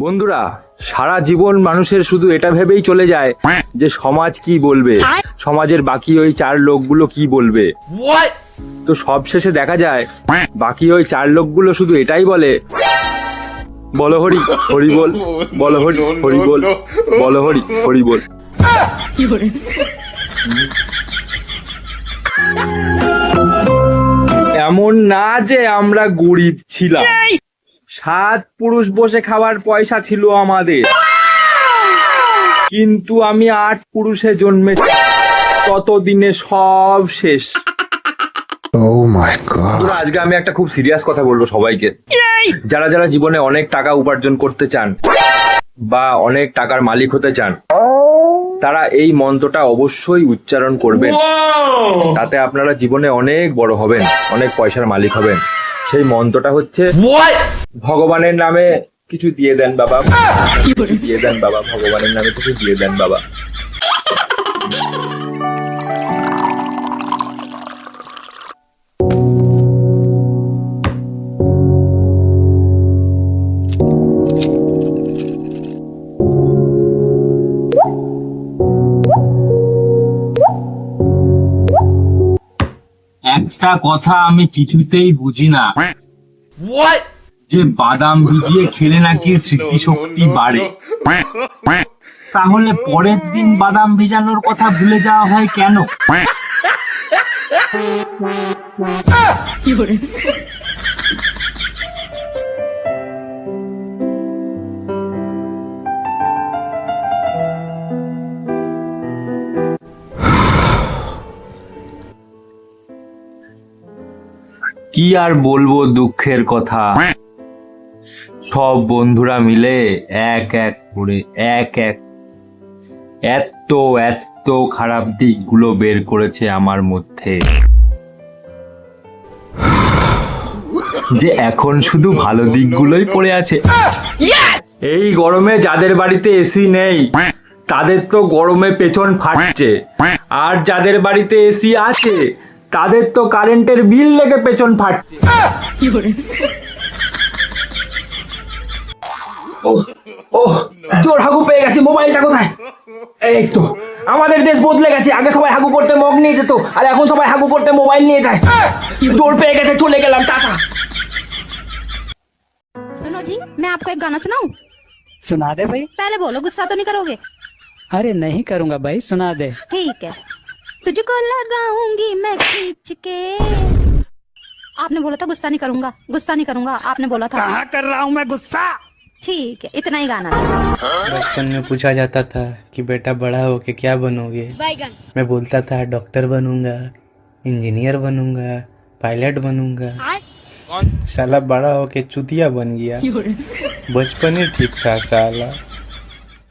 বন্ধুরা সারা জীবন মানুষের শুধু এটা ভেবেই চলে যায় যে সমাজ কি বলবে সমাজের বাকি ওই চার লোকগুলো কি বলবে। তো সব শেষে দেখা যায় বাকি ওই চার লোকগুলো শুধু এটাই বলে। বলো হরি হরি বল বলো হরি হরি বল বলো হরি হরি বল। এমন না যে আমরা গরিব ছিলাম। সাত পুরুষ বসে খাওয়ার পয়সা ছিল আমাদের। কিন্তু আমি আট পুরুষে জন্মেছি। ততদিনে সব শেষ। Oh আজকে আমি একটা খুব সিরিয়াস কথা বলব সবাইকে। যারা যারা জীবনে অনেক টাকা উপার্জন করতে চান বা অনেক টাকার মালিক হতে চান তারা এই মন্ত্রটা অবশ্যই উচ্চারণ করবেন। তাতে আপনারা জীবনে অনেক বড় হবেন অনেক পয়সার মালিক হবেন। সেই মন্ত্রটা হচ্ছে ভগবানের নামে কিছু দিয়ে দেন বাবা। কিছু দিয়ে দেন বাবা ভগবানের নামে কিছু দিয়ে দেন বাবা। একটা কথা আমি কিছুতেই বুঝি না। যে বাদাম ভিজিয়ে খেলে নাকি স্মৃতিশক্তি বাড়ে। তাহলে পরের দিন বাদাম ভিজানোর কথা ভুলে যাওয়া হয় কেন? কি আর বলব দুঃখের কথা? সব বন্ধুরা মিলে এক এক করে, এক এক, এত এত খারাপ দিকগুলো বের করেছে আমার মধ্যে। যে এখন শুধু ভালো দিকগুলোই পড়ে আছে। এই গরমে যাদের বাড়িতে এসি নেই, তাদের তো গরমে পেছন ফাটছে। আর যাদের বাড়িতে এসি আছে তাদের তো কারেন্টের বিল লেগে পেছন ফাটছে ও জোর হাগু পেয়ে গেছে মোবাইলটা কোথায় এই তো আমাদের দেশ বদলে গেছে আগে সবাই হাগু করতে মগ নিয়ে যেত আর এখন সবাই হাগু করতে মোবাইল নিয়ে যায় জোর পেয়ে গেছে চলে গেলাম টাটা सुनो जी मैं आपको एक गाना सुनाऊं सुना दे भाई पहले बोलो गुस्सा तो नहीं करोगे अरे नहीं करूंगा भाई सुना दे ठीक है तुझको लगाऊंगी के। आपने बोला था गुस्सा नहीं करूँगा गुस्सा नहीं करूँगा आपने बोला था। कहाँ कर रहा हूँ मैं गुस्सा? ठीक है इतना ही गाना। बचपन में पूछा जाता था कि बेटा बड़ा हो के क्या बनोगे? मैं बोलता था डॉक्टर बनूँगा इंजीनियर बनूँगा पायलट बनूँगा। साला बड़ा होके चुतिया बन गया। बचपन ही ठीक था साला।